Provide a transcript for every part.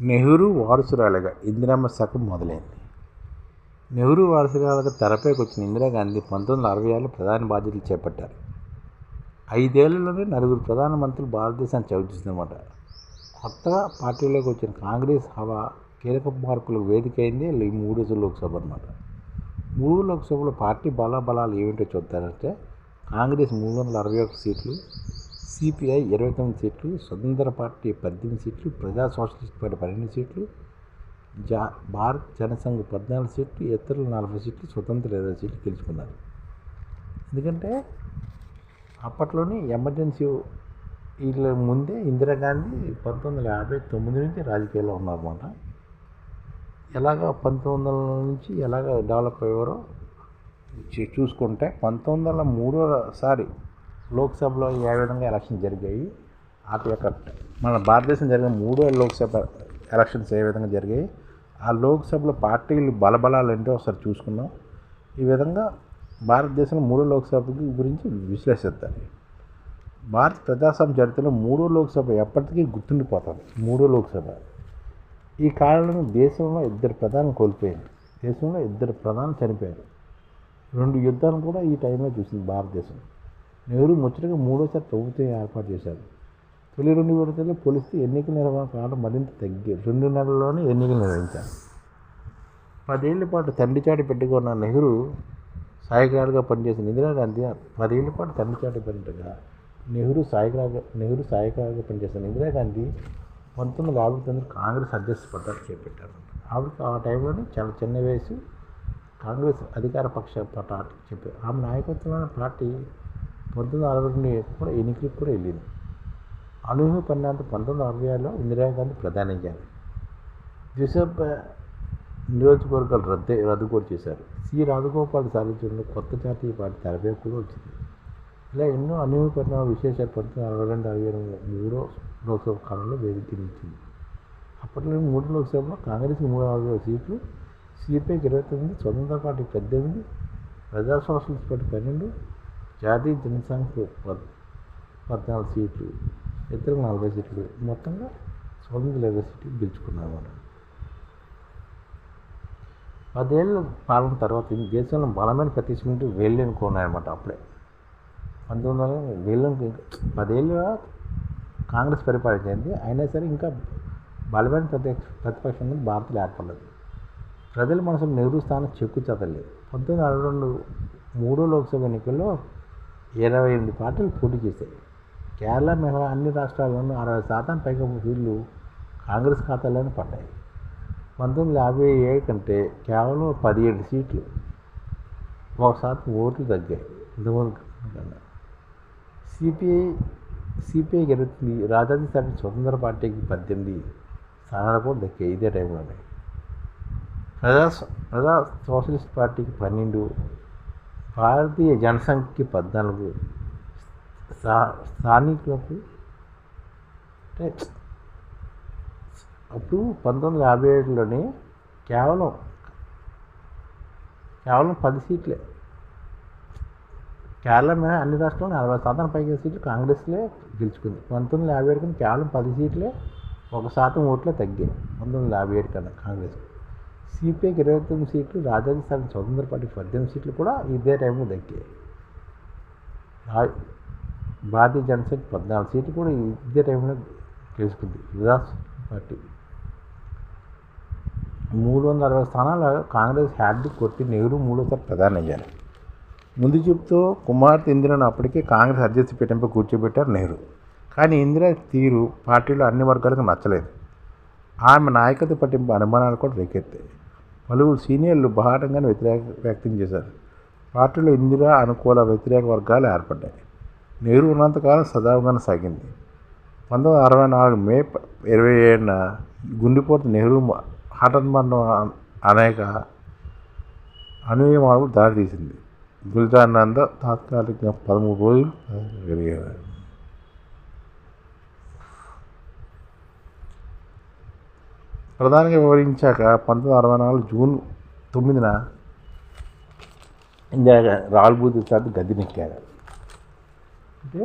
నెహ్రూ వారసురాలుగా ఇందిరమ్మ శకం మొదలైంది. నెహ్రూ వారసురాలుగా తెరపైకి వచ్చిన ఇందిరాగాంధీ పంతొమ్మిది వందల అరవై ఆరులో ప్రధాని బాధ్యతలు చేపట్టారు. ఐదేళ్ళలోనే నలుగురు ప్రధానమంత్రులు భారతదేశాన్ని చవిచూసిందన్నమాట. కొత్తగా పార్టీలోకి వచ్చిన కాంగ్రెస్ హవా కీలక మార్పులకు వేదిక అయింది ఈ మూడు లోక్సభ అనమాట మూడు లోక్సభలో పార్టీ బలాబలాలు ఏమిటో చూద్దారంటే కాంగ్రెస్ మూడు వందల అరవై ఒక సీట్లు సిపిఐ ఇరవై తొమ్మిది సీట్లు స్వతంత్ర పార్టీ పద్దెనిమిది సీట్లు ప్రజా సోషలిస్ట్ పార్టీ పన్నెండు సీట్లు జా భారత్ జనసంఘ్ పద్నాలుగు సీట్లు ఇతరులు నలభై సీట్లు స్వతంత్ర ఇరవై సీట్లు గెలుచుకున్నారు. ఎందుకంటే అప్పట్లోనే ఎమర్జెన్సీ వీళ్ళ ముందే ఇందిరాగాంధీ పంతొమ్మిది వందల యాభై తొమ్మిది నుంచి రాజకీయాల్లో ఉన్నారన్నమాట. ఎలాగ పంతొమ్మిది వందల నుంచి ఎలాగ డెవలప్ అయ్యారో చూసుకుంటే పంతొమ్మిది వందల మూడోసారి లోక్సభలో ఏ విధంగా ఎలక్షన్ జరిగాయి వాటి యొక్క మన భారతదేశం జరిగిన మూడో లోక్సభ ఎలక్షన్స్ ఏ విధంగా జరిగాయి ఆ లోక్సభలో పార్టీలు బలబలాలు ఏంటో ఒకసారి చూసుకుందాం. ఈ విధంగా భారతదేశంలో మూడో లోక్సభకి గురించి విశ్లేషిద్దాలి భారత ప్రజాస్వామ్య చరిత్రలో మూడో లోక్సభ ఎప్పటికీ గుర్తుండిపోతుంది మూడో లోక్సభ. ఈ కాలంలో దేశంలో ఇద్దరు ప్రధాని కోల్పోయింది దేశంలో ఇద్దరు ప్రధాని చనిపోయారు. రెండు యుద్ధాలు కూడా ఈ టైంలో చూసింది భారతదేశం. నెహ్రూ ముచ్చటగా మూడోసారి ప్రభుత్వం ఏర్పాటు చేశారు. తొలి రెండు విడతల్లో పోలిస్తే ఎన్నికల నిర్వహణ కాలం మరింత తగ్గి రెండు నెలల్లోనే ఎన్నికలు నిర్వహించారు. పదేళ్ళ పాటు తండ్రి పెట్టుకున్న నెహ్రూ సాయకురాలుగా పనిచేసిన ఇందిరాగాంధీ పదేళ్ళ పాటు తండ్రి చాటి పెట్టగా నెహ్రూ సాయకురాలుగా నెహ్రూ సాయకురాలుగా పనిచేసిన ఇందిరాగాంధీ పంతొమ్మిది వందల యాభై తొమ్మిది కాంగ్రెస్ అధ్యక్ష పట్టాలు చేపట్టారు. ఆవిడకి ఆ టైంలోనే చాలా చిన్న వయసు కాంగ్రెస్ అధికార పక్ష పార్టీ చెప్పారు. ఆమె నాయకత్వంలోని పార్టీ పంతొమ్మిది అరవై రెండు కూడా ఎన్నికలకు కూడా వెళ్ళింది. అనూహ్య పరిణామం పంతొమ్మిది అరవై ఆరులో ఇందిరాగాంధీ ప్రధాని అయ్యారు. నియోజకవర్గాలు రద్దు రద్దు కూడా చేశారు. సి. రాజగోపాల్ సాధించిన కొత్త జాతీయ పార్టీ తెరపై కూడా వచ్చింది. ఇలా ఎన్నో అనూహ్య పరిణామ విశేషాలు పంతొమ్మిది అరవై రెండు అరవై ఎనిమిది మూడో లోక్సభ కాలంలో వేదికనిచ్చింది అప్పట్లో మూడు లోక్సభలో కాంగ్రెస్కి మూడు అరవై సీట్లు సిపిఐకి ఇరవై తొమ్మిది స్వతంత్ర పార్టీ పద్దెనిమిది ప్రజా సోషలిస్ట్ పార్టీ పన్నెండు జాతీయ జనసంఖ్య పద్ పద్నాలుగు సీట్లు ఇతరులు నలభై సీట్లు మొత్తంగా స్వతంత్ర ఇరవై సీట్లు గెలుచుకున్నారు పదేళ్ళ పాలన తర్వాత ఈ దేశంలో బలమైన ప్రతిష్ఠించి వెళ్ళనుకున్నాయన్నమాట అప్పుడే. పంతొమ్మిది వందల వీళ్ళని పదేళ్ళు కాంగ్రెస్ పరిపాలించింది అయినా సరే ఇంకా బలమైన ప్రతిపక్ష ప్రతిపక్షం భారత్లో ఏర్పడలేదు. ప్రజల మనసులో నెహ్రూ స్థానం చెక్కు చెదలేదు పంతొమ్మిది వందల అరవై రెండు మూడో లోక్సభ ఎన్నికల్లో ఇరవై ఎనిమిది పార్టీలు పోటీ చేశాయి. కేరళ మినహా అన్ని రాష్ట్రాల్లోనూ అరవై శాతం పైగా సీట్లు కాంగ్రెస్ ఖాతాలోనే పడ్డాయి. పంతొమ్మిది వందల యాభై ఏడు కంటే కేవలం పదిహేడు సీట్లు ఒక శాతం ఓట్లు తగ్గాయి. ఇంతకుముందు కన్నా సిపిఐ సిపిఐ ఇరవై రాజాజీ సాటి స్వతంత్ర పార్టీకి పద్దెనిమిది స్థానాలు కూడా దక్కాయి ఇదే టైంలోనే. ప్రజా ప్రజా సోషలిస్ట్ పార్టీకి పన్నెండు భారతీయ జనసంఖ్యకి పద్నాలుగు స్థా స్థానికులకు అంటే అప్పుడు పంతొమ్మిది వందల యాభై ఏడులోనే కేవలం కేవలం పది సీట్లే కేరళ మీద అన్ని రాష్ట్రాల్లో నలభై శాతం పైగా సీట్లు కాంగ్రెస్లే గెలుచుకుంది పంతొమ్మిది వందల యాభై ఏడు కన్నా కేవలం పది సీట్లే ఒక శాతం ఓట్లే తగ్గాయి పంతొమ్మిది వందల యాభై ఏడు కన్నా కాంగ్రెస్ సిపిఐకి ఇరవై తొమ్మిది సీట్లు రాజాది స్థానం స్వతంత్ర పార్టీ పద్దెనిమిది సీట్లు కూడా ఇదే టైంలో దక్కాయి. భారతీయ జనసేన పద్నాలుగు సీట్లు కూడా ఇదే టైంలో గెలుచుకుంది విదాస్ పార్టీ. మూడు వందల అరవై స్థానాలు కాంగ్రెస్ హ్యాడ్ని కొట్టి నెహ్రూ మూడోసారి ప్రధాని అయ్యారు. ముందు చూపుతో కుమార్తె ఇందిరాను అప్పటికే కాంగ్రెస్ అధ్యక్ష పీఠంపై కూర్చోబెట్టారు నెహ్రూ. కానీ ఇందిరా తీరు పార్టీలో అన్ని వర్గాలకు నచ్చలేదు. ఆమె నాయకత్వ పట్టింపు అనుమానాలు కూడా రేకెత్తాయి. పలువురు సీనియర్లు బహాటంగానే వ్యతిరేక వ్యక్తం చేశారు. పార్టీలో ఇందిరా అనుకూల వ్యతిరేక వర్గాలు ఏర్పడ్డాయి. నెహ్రూ ఉన్నంతకాలం సజావుగానే సాగింది. పంతొమ్మిది వందల అరవై నాలుగు మే ఇరవై ఏడున గుండెపోటు నెహ్రూ మ- హఠాత్ మరణం అనేక అనేక మార్పులు దారితీసింది గుల్జానంద తాత్కాలికంగా పదమూడు రోజులు పెరిగారు ప్రధానంగా వివరించాక పంతొమ్మిది వందల అరవై నాలుగు జూన్ తొమ్మిదిన ఇందిరా రాల్బూది సార్ గద్దెనెక్కారు. అంటే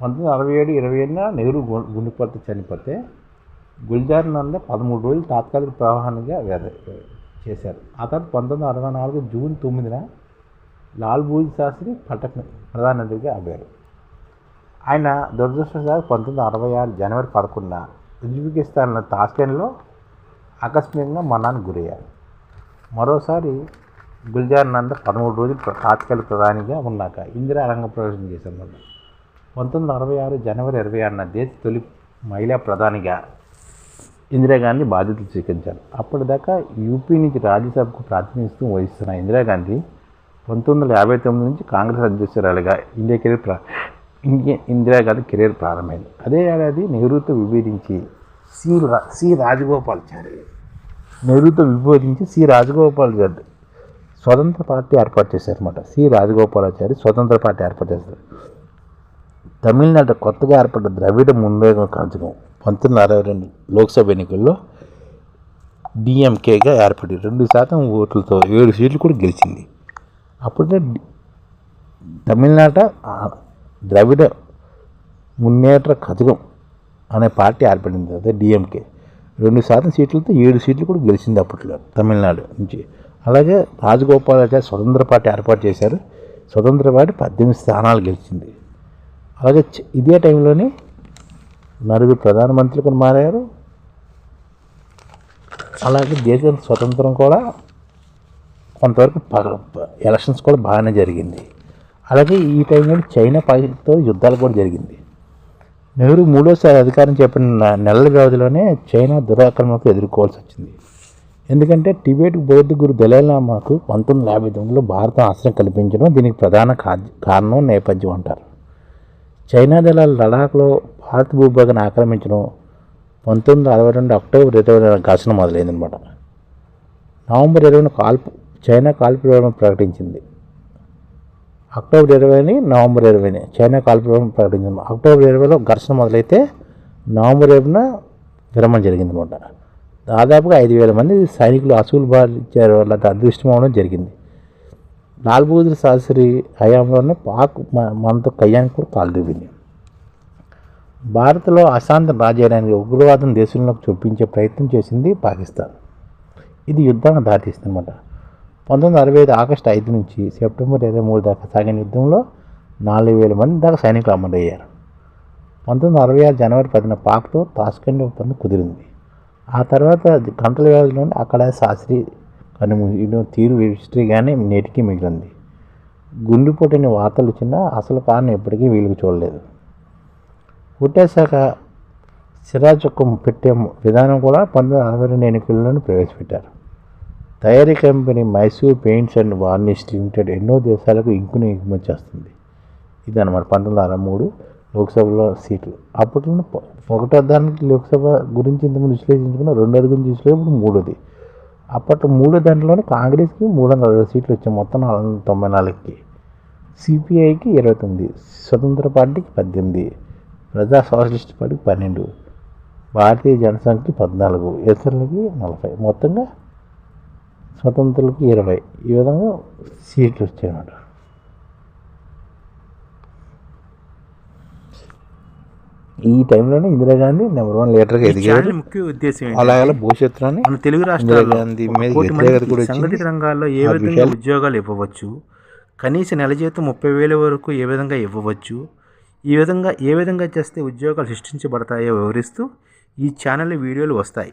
పంతొమ్మిది వందల అరవై ఏడు ఇరవై ఏడున నెహ్రూ గు- గుండెపోటు చనిపోతే గుల్జార్ నంద పదమూడు రోజులు తాత్కాలిక ప్రవాహానిగా వేద- చేశారు. ఆ తర్వాత పంతొమ్మిది వందల అరవై నాలుగు జూన్ తొమ్మిదిన లాల్ బహదూర్ శాస్త్రి పటక్ ప్రధానమంత్రిగా అయ్యారు ఆయన దురదృష్టవశాత్తు పంతొమ్మిది వందల అరవై ఆరు జనవరి పదకొండున ఉజ్బెకిస్తాన్ తాస్కెన్లో ఆకస్మికంగా మరణానికి గురయ్యారు. మరోసారి గుల్జార్ నంద పదమూడు రోజులు తాత్కాలిక ప్రధానిగా ఉన్నాక ఇందిరా రంగ ప్రవేశం చేశారు మళ్ళీ. పంతొమ్మిది వందల అరవై ఆరు జనవరి ఇరవై ఆరున దేశ తొలి మహిళా ప్రధానిగా ఇందిరాగాంధీ బాధ్యతలు స్వీకరించారు. అప్పటిదాకా యూపీ నుంచి రాజ్యసభకు ప్రాతినిధ్యం వహిస్తున్న ఇందిరాగాంధీ పంతొమ్మిది వందల యాభై తొమ్మిది నుంచి కాంగ్రెస్ అధ్యక్షురాలుగా ఇండియాకెళ్ళి ప్ర ప్రా ఇందిరాగాంధీ కెరీర్ ప్రారంభమైంది. అదే ఏడాది నెహ్రూతో విభేదించి సి రా సి రాజగోపాల్చారి నెహ్రూతో విభేదించి సి రాజగోపాల్ రాజగోపాల్చారి స్వతంత్ర పార్టీ ఏర్పాటు చేశారనమాట సి రాజగోపాలాచారి స్వతంత్ర పార్టీ ఏర్పాటు చేశారు. తమిళనాడు కొత్తగా ఏర్పడ్డ ద్రవిడ మున్నేగం కాంచకం పంతొమ్మిది అరవై రెండు లోక్సభ ఎన్నికల్లో డిఎంకేగా ఏర్పడి రెండు శాతం ఓట్లతో ఏడు సీట్లు కూడా గెలిచింది. అప్పుడే తమిళనాట ద్రవిడ మున్నేట్ర కథకం అనే పార్టీ ఏర్పడింది. అదే డిఎంకే. రెండు శాతం సీట్లతో ఏడు సీట్లు కూడా గెలిచింది అప్పట్లో తమిళనాడు నుంచి. అలాగే రాజగోపాలాచారి స్వతంత్ర పార్టీ ఏర్పాటు చేశారు. స్వతంత్ర పార్టీ పద్దెనిమిది స్థానాలు గెలిచింది. అలాగే ఇదే టైంలోనే నలుగురు ప్రధానమంత్రులు కూడా మారారు. అలాగే దేశం స్వతంత్రం కూడా కొంతవరకు ఎలక్షన్స్ కూడా బాగానే జరిగింది. అలాగే ఈ టైంలో చైనా పాకిస్తాన్తో యుద్ధాలు కూడా జరిగింది. నెహ్రూ మూడోసారి అధికారం చేపట్టిన నెలల వ్యవధిలోనే చైనా దురాక్రమణకు ఎదుర్కోవాల్సి వచ్చింది. ఎందుకంటే టిబెట్ బౌద్ధ గురు దళైలామాకు పంతొమ్మిది యాభై తొమ్మిదిలో భారత ఆశ్రయం కల్పించడం దీనికి ప్రధాన కారణం నేపథ్యం అంటారు. చైనా దళాలు లడాఖ్లో భారత భూభాగాన్ని ఆక్రమించడం పంతొమ్మిది అరవై రెండు అక్టోబర్ ఇరవై ఘర్షణ మొదలైందనమాట నవంబర్ ఇరవైన కాల్పు చైనా కాల్పు ప్రకటించింది. అక్టోబర్ ఇరవైని నవంబర్ ఇరవైని చైనా కాల్పు ప్రకటించింది. అక్టోబర్ ఇరవైలో ఘర్షణ మొదలైతే నవంబర్ ఇరవైన విరమణ జరిగిందనమాట. దాదాపుగా ఐదు వేల మంది సైనికులు అసూలు బాధించారు వాళ్ళ అదృష్టం అవడం జరిగింది. లాల్ బహదూర్ శాస్త్రి హయాంలోనే పాక్ మనతో కయ్యానికి కూడా కాలు దిగింది భారత్లో అశాంతం రాజేయడానికి ఉగ్రవాదం దేశంలోకి చొప్పించే ప్రయత్నం చేసింది పాకిస్తాన్. ఇది యుద్ధానికి దారితీస్తుందన్నమాట పంతొమ్మిది వందల అరవై ఐదు ఆగస్టు ఐదు నుంచి సెప్టెంబర్ ఇరవై మూడు దాకా సాగిన యుద్ధంలో నాలుగు వేల మంది దాకా సైనికులు అమరయ్యారు. పంతొమ్మిది వందల అరవై ఆరు జనవరి పదిన పాక్తో తాస్కెంట్ ఒప్పందం కుదిరింది. ఆ తర్వాత గంటల వ్యవధిలోనే అక్కడ శాస్త్రి కనుమూయడం తీరు హిస్టరీగానే నేటికి మిగిలింది. గుండెపోటని వార్తలు వచ్చినా అసలు కారణం ఎప్పటికీ వీళ్ళకి చూడలేదు. పుట్టేశాక సిరాజొక్క పెట్టే విధానం కూడా పంతొమ్మిది వందల అరవై రెండు ఎన్నికల్లోనే ప్రవేశపెట్టారు. తయారీ company Mysore paints and varnish limited ఎన్నో దేశాలకు ఇంకుని ఎగుమతి చేస్తుంది. ఇది అనమాట పంతొమ్మిది వందల అరవై మూడు లోక్సభలో సీట్లు. అప్పట్లో ఒకటో దానికి లోక్సభ గురించి ఇంతకుముందు విశ్లేషించుకున్న రెండోది గురించి విశ్లేషించుకున్న మూడోది. అప్పట్లో మూడో దాంట్లోనే కాంగ్రెస్కి మూడు వందల అరవై సీట్లు వచ్చాయి మొత్తం నాలుగు వందల తొంభై నాలుగుకి. సిపిఐకి ఇరవై తొమ్మిది స్వతంత్ర పార్టీకి పద్దెనిమిది ప్రజా సోషలిస్ట్ పార్టీకి పన్నెండు భారతీయ జనసంఘకి పద్నాలుగు ఇతరులకి నలభై. మొత్తంగా స్వతంత్రులకి ఇరవై. ఈ విధంగా సీట్లు వచ్చాయన్నమాట. ఈ టైంలోనే ఇందిరాగాంధీ నెంబర్ వన్ లీడర్గా ఎదిగారు ముఖ్య ఉద్దేశం? అలాగే భవిష్యత్తులోనే మన తెలుగు రాష్ట్రాల్లో. సంఘటిత రంగాల్లో ఏ విధంగా ఉద్యోగాలు ఇవ్వవచ్చు కనీస నెల జీతం ముప్పై వేల వరకు ఏ విధంగా ఇవ్వవచ్చు ఈ విధంగా ఏ విధంగా చేస్తే ఉద్యోగాలు సృష్టించబడతాయో వివరిస్తూ ఈ ఛానల్ వీడియోలు వస్తాయి.